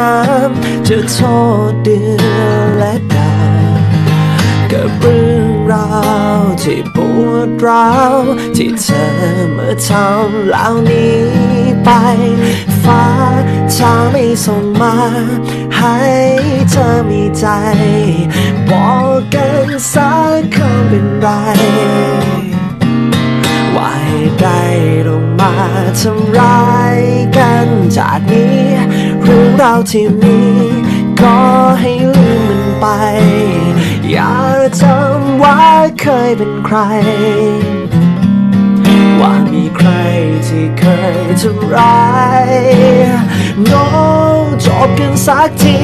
น้ำจะโทษเดือนและดาวกับเรื่องราวที่ปวดร้าวที่เธอเมื่อทำแล้วหนี้ไป ฟ้าถ้าไม่ส่งมา ให้เธอมีใจ บอกกันสักคำเป็นไรว่าให้ได้ลงมาทำร้ายกันจากนี้ รื่องราวที่มีก็ให้ลืมมันไป อย่าจำว่าเคยเป็นใคร ว่ามีใครที่เคยทำร้ายน้จบกันสักที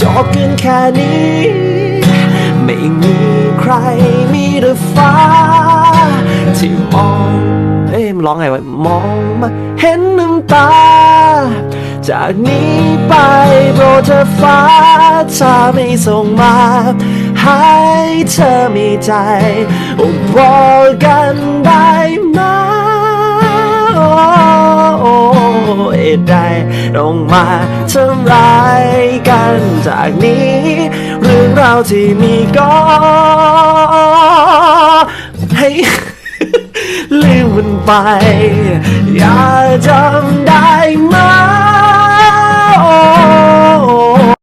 จบกันแค่นี้ ไม่มีใครมีแต่ฟ้า ที่มอง เอ้ยมันร้องไงวะมองมาเห็นน้ำตา จากนี้ไปโปรดเธอฟ้าถ้าไม่ส่งมาให้เธอมีใจบอกกันได้ไหมโอ้ยได้ลงมาทำร้ายกันจากนี้ เรื่องราวที่มีก็ให้ลืมมันไปอย่า